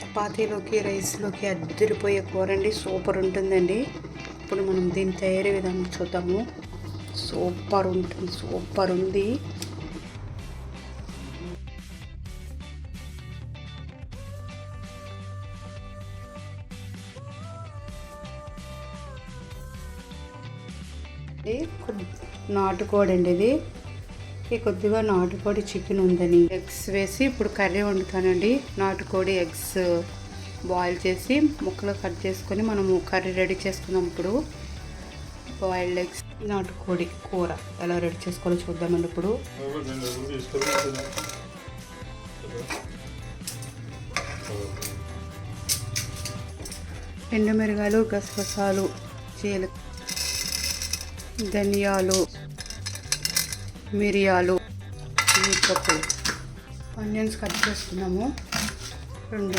చపాతీలోకి రైస్లోకి అద్దరిపోయే కూర అండి సూపర్ ఉంటుందండి. ఇప్పుడు మనం దీని తయారీ విధానం చూద్దాము. సూపర్ ఉంటుంది సూపర్ ఉంది. నాటుకోడండి అండి ఇది. ఈ కొద్దిగా నాటుకోడి చికెన్ ఉందని. ఎగ్స్ వేసి ఇప్పుడు కర్రీ వండుతానండి. నాటుకోడి ఎగ్స్ బాయిల్ చేసి ముక్కలు కట్ చేసుకొని మనము కర్రీ రెడీ చేసుకుందాం ఇప్పుడు. బాయిల్డ్ ఎగ్స్ నాటుకోడి కూర ఎలా రెడీ చేసుకోవాలో చూద్దామండి ఇప్పుడు. ఎండు ఎండుమిరగాయలు గసగసాలు చీల ధనియాలు మిరియాలు జీడిపప్పులు ఆనియన్స్ కట్ చేసుకున్నాము. రెండు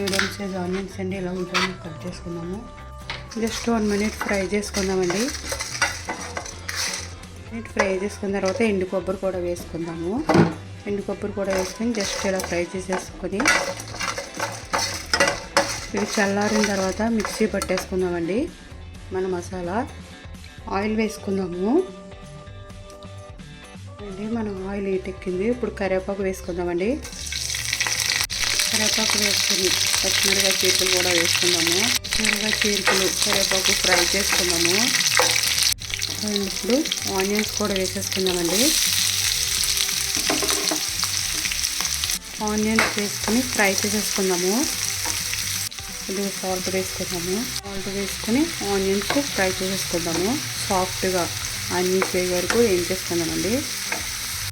మీడియం సైజ్ ఆనియన్స్ అండి ఇలా ఉంటాయి కట్ చేసుకున్నాము. జస్ట్ వన్ మినిట్ ఫ్రై చేసుకుందామండి. మినిట్ ఫ్రై చేసుకున్న తర్వాత ఎండు కొబ్బరి కూడా వేసుకుందాము. ఎండు కొబ్బరి కూడా వేసుకొని జస్ట్ ఇలా ఫ్రై చేసేసుకొని ఇవి చల్లారిన తర్వాత మిక్సీ పట్టేసుకుందామండి. మన మసాలా. ఆయిల్ వేసుకుందాము. అండి మనం ఆయిల్ ఎక్కింది. ఇప్పుడు కరివేపాకు వేసుకుందామండి. కరివేపాకు వేసుకుని పచ్చిమిరకాయ చీరకులు కూడా వేసుకుందాము. పచ్చిమిరకాయ చీరకులు కరివేపాకు ఫ్రై చేసుకుందాము. అండ్ ఇప్పుడు ఆనియన్స్ కూడా వేసేసుకుందామండి. ఆనియన్స్ వేసుకుని ఫ్రై చేసేసుకుందాము. కొద్దిగా సాల్ట్ వేసుకుందాము. సాల్ట్ వేసుకుని ఆనియన్స్ ఫ్రై చేసేసుకుందాము. సాఫ్ట్గా అన్నీ వేగే వరకు వేయించేసుకుందామండి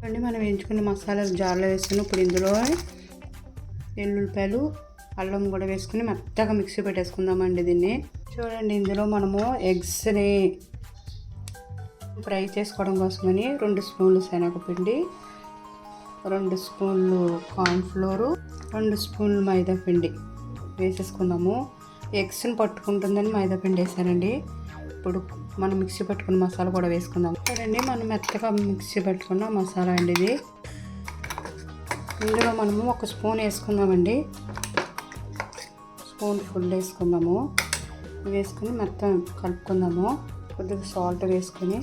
అండి మనం వేయించుకున్న మసాలాలు జార్లో వేసుకుని ఇప్పుడు ఇందులో ఎల్లుల్లిపాయలు అల్లం కూడా వేసుకుని మెత్తగా మిక్సీ పెట్టేసుకుందామండి దీన్ని. చూడండి ఇందులో మనము ఎగ్స్ని ఫ్రై చేసుకోవడం కోసమని రెండు స్పూన్లు శనగపిండి రెండు స్పూన్లు కార్న్ఫ్లోరు రెండు స్పూన్లు మైదా పిండి వేసేసుకుందాము. ఎగ్స్ని పట్టుకుంటుందని మైదా పిండి వేసానండి. ఇప్పుడు మనం మిక్సీ పట్టుకున్న మసాలా కూడా వేసుకుందాం. చూడండి మనం మెత్తగా మిక్సీ పెట్టుకున్న మసాలా అండి ఇది. ఇందులో మనము ఒక స్పూన్ వేసుకుందామండి. స్పూన్ ఫుల్ వేసుకుందాము. వేసుకుని మొత్తం కలుపుకుందాము. కొద్దిగా సాల్ట్ వేసుకొని.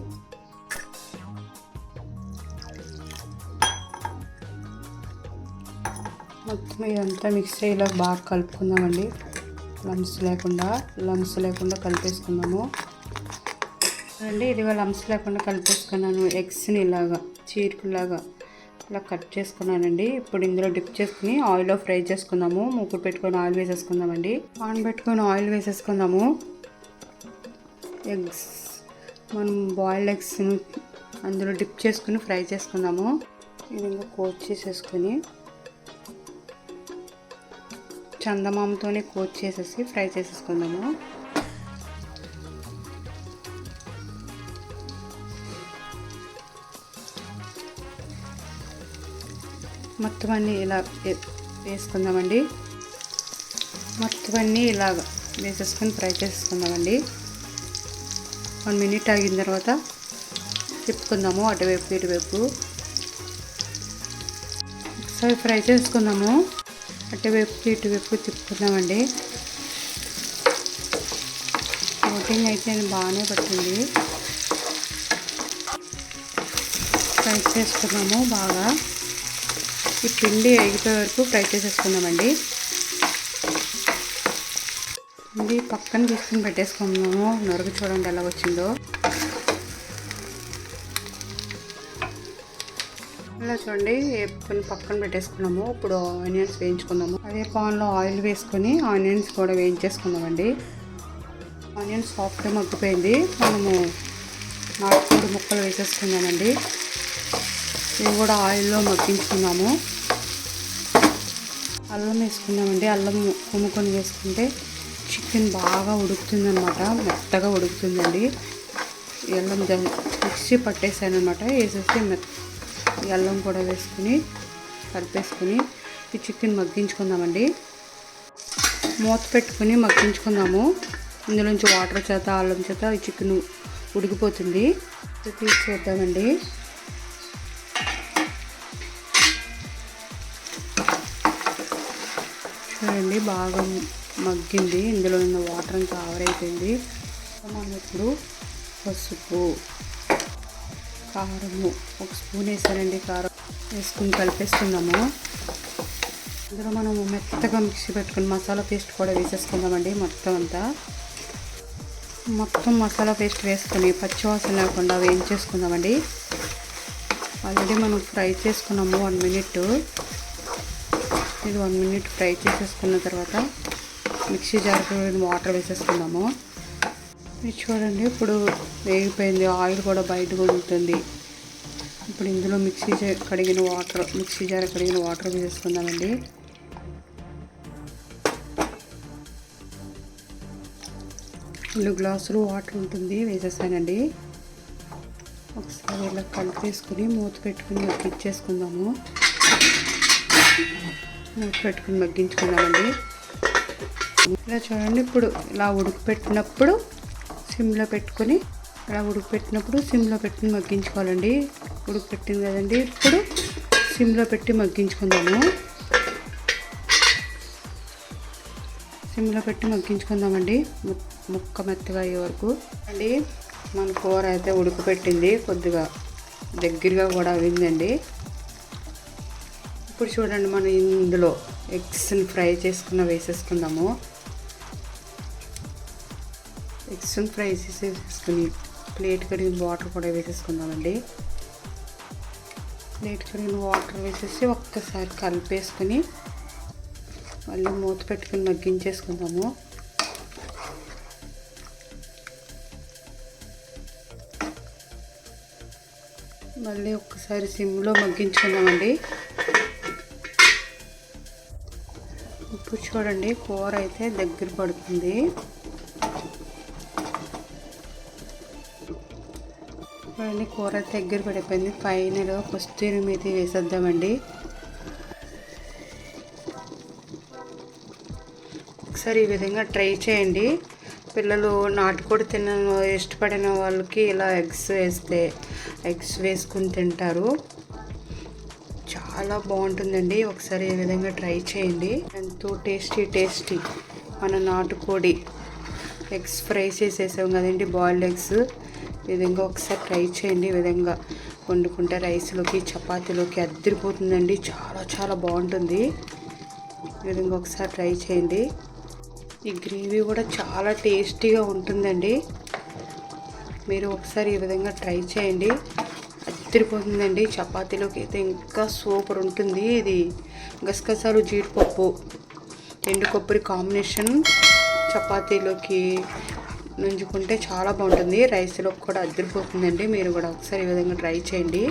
మొత్తం ఇదంతా మిక్స్ అయ్యేలా బాగా కలుపుకుందామండి. లమ్స్ లేకుండా లమ్స్ లేకుండా కలిపేసుకుందాము. అండి ఇదిగో లమ్స్ లేకుండా కలిపేసుకున్నాను. ఎగ్స్ని ఇలాగా చీరకులాగా ఇలా కట్ చేసుకున్నానండి. ఇప్పుడు ఇందులో డిప్ చేసుకుని ఆయిల్లో ఫ్రై చేసుకుందాము. మూకుడు పెట్టుకొని ఆయిల్ వేసేసుకుందామండి. పాన్ పెట్టుకొని ఆయిల్ వేసేసుకుందాము. ఎగ్స్ మనం బాయిల్డ్ ఎగ్స్ని అందులో డిప్ చేసుకుని ఫ్రై చేసుకుందాము. ఈ విధంగా కోట్ చేసేసుకొని చందమామతోనే కోట్ చేసేసి ఫ్రై చేసేసుకుందాము. మొత్తం అన్నీ ఇలా వేసుకుందామండి. మొత్తం అన్నీ ఇలా వేసేసుకొని ఫ్రై చేసుకుందామండి వన్ మినిట్ ఆగిన తర్వాత తిప్పుకుందాము అటువైపు ఇటువైపు. ఒకసారి ఫ్రై చేసుకుందాము. అటువైపు ఇటువైపు తిప్పుకుందామండి. కోటింగ్ అయితే బాగానే పట్టింది. ఫ్రై చేసుకున్నాము బాగా. ఈ పిండి ఎగిపోయే వరకు ఫ్రై చేసేసుకుందామండి. పిండి పక్కన తీసుకుని పెట్టేసుకుందాము. నొరుగు చూడండి ఎలా వచ్చిందో. ఇలా చూడండి కొన్ని పక్కన పెట్టేసుకున్నాము. ఇప్పుడు ఆనియన్స్ వేయించుకుందాము. అదే పాన్లో ఆయిల్ వేసుకొని ఆనియన్స్ కూడా వేయించేసుకుందామండి. ఆనియన్స్ సాఫ్ట్గా మగ్గిపోయింది. మనము నాటుకోడి ముక్కలు వేసేసుకుందామండి. ఇవి కూడా ఆయిల్లో మగ్గించుకున్నాము. అల్లం వేసుకుందామండి అల్లం కొమ్ముకొని వేసుకుంటే చికెన్ బాగా ఉడుకుతుంది అనమాట మెత్తగా ఉడుకుతుందండి. అల్లం ద- మిక్సీ పట్టేసాను అనమాట వేసేస్తే మెత్త అల్లం కూడా వేసుకుని కలిపేసుకుని ఈ చికెన్ మగ్గించుకుందామండి. మూత పెట్టుకుని మగ్గించుకుందాము. ఇందులోంచి వాటర్ చేత అల్లం చేత ఈ చికెన్ ఉడికిపోతుంది. తీసి చేద్దామండి చూడండి బాగా మగ్గింది. ఇందులో ఉన్న వాటర్ అంతా ఆవరైపోయింది. మనం ఇప్పుడు పసుపు కారము ఒక స్పూన్ వేసానండి కారం వేసుకుని కలిపేసుకుందాము. ఇందులో మనము మెత్తగా మిక్సీ పెట్టుకుని మసాలా పేస్ట్ కూడా వేసేసుకుందామండి మొత్తం అంతా. మొత్తం మసాలా పేస్ట్ వేసుకొని పచ్చివాసన లేకుండా వేయించేసుకుందామండి. ఆల్రెడీ మనం ఫ్రై చేసుకున్నాము వన్ మినిట్. ఇది వన్ మినిట్ ఫ్రై చేసేసుకున్న తర్వాత మిక్సీ జార్కి వాటర్ వేసేసుకుందాము. ఇది చూడండి ఇప్పుడు వేగిపోయింది. ఆయిల్ కూడా బయటకు ఉంటుంది ఇప్పుడు ఇందులో మిక్సీ కడిగిన వాటర్ మిక్సీ జార్ కడిగిన వాటర్ వేసేసుకుందామండి. రెండు గ్లాసులు వాటర్ ఉంటుంది వేసేసానండి. ఒకసారి ఇలా కలిపేసుకుని మూత పెట్టుకుని మగ్గించేసుకుందాము మూత పెట్టుకుని మగ్గించుకున్నామండి ఇలా చూడండి ఇప్పుడు ఇలా ఉడకపెట్టినప్పుడు సిమ్లో పెట్టుకొని ఇలా ఉడకపెట్టినప్పుడు సిమ్లో పెట్టుకుని మగ్గించుకోవాలండి. ఉడకపెట్టింది కదండి ఇప్పుడు సిమ్లో పెట్టి మగ్గించుకుందాము. సిమ్లో పెట్టి మగ్గించుకుందామండి ముక్క మెత్తగా అయ్యే వరకు. అండి మన కూర అయితే ఉడకపెట్టింది కొద్దిగా దగ్గరగా కూడా అయిందండి. ఇప్పుడు చూడండి మనం ఇందులో ఎగ్స్ని ఫ్రై చేసుకున్న వేసేసుకుందాము. ఎగ్స్ని ఫ్రై చేసేసుకుని ప్లేట్ కడిగిన వాటర్ కూడా వేసేసుకుందామండి. ప్లేట్ కడిగిన వాటర్ వేసేసి ఒక్కసారి కలిపేసుకుని మళ్ళీ మూత పెట్టుకుని మగ్గించేసుకుందాము. మళ్ళీ ఒక్కసారి సిమ్లో మగ్గించుకుందామండి. ఇప్పుడు చూడండి. కూర అయితే దగ్గర పడుతుంది. చూడండి కూర అయితే దగ్గర పడిపోయింది. ఫైనల్ కొస్తీరు మీద వేసేద్దామండి. ఒకసారి ఈ విధంగా ట్రై చేయండి. పిల్లలు నాటుకోడి తిన ఇష్టపడిన వాళ్ళకి ఇలా ఎగ్స్ వేస్తే ఎగ్స్ వేసుకుని తింటారు. చాలా బాగుంటుందండి. ఒకసారి ఈ విధంగా ట్రై చేయండి. ఎంతో టేస్టీ టేస్టీ మన నాటుకోడి ఎగ్స్ ఫ్రై చేసేసాం కదండి బాయిల్డ్ ఎగ్స్. ఈ విధంగా ఒకసారి ట్రై చేయండి. ఈ విధంగా వండుకుంటే రైస్లోకి చపాతీలోకి అద్దరిపోతుందండి. చాలా చాలా బాగుంటుంది. ఈ విధంగా ఒకసారి ట్రై చేయండి. ఈ గ్రేవీ కూడా చాలా టేస్టీగా ఉంటుందండి. మీరు ఒకసారి ఈ విధంగా ట్రై చేయండి. అద్దరిపోతుందండి చపాతీలోకి అయితే ఇంకా సూపర్ ఉంటుంది. ఇది గసగసాలు జీడిపప్పు ఎండు కొబ్బరి కాంబినేషన్ చపాతీలోకి నుంచుకుంటే చాలా బాగుంటుంది. రైస్లోకి కూడా అద్దరిపోతుందండి. మీరు కూడా ఒకసారి ఈ విధంగా ట్రై చేయండి.